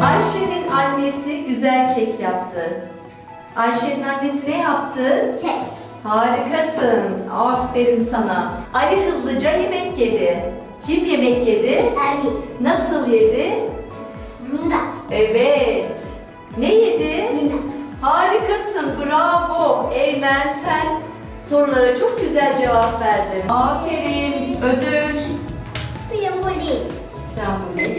Ayşe'nin annesi güzel kek yaptı. Ayşe'nin annesi ne yaptı? Kek. Harikasın. Aferin sana. Ali hızlıca yemek yedi. Kim yemek yedi? Ali. Nasıl yedi? Burada. Evet. Ne yedi? Yemek. Harikasın. Bravo. Eymen sen sorulara çok güzel cevap verdin. Aferin. Salmon.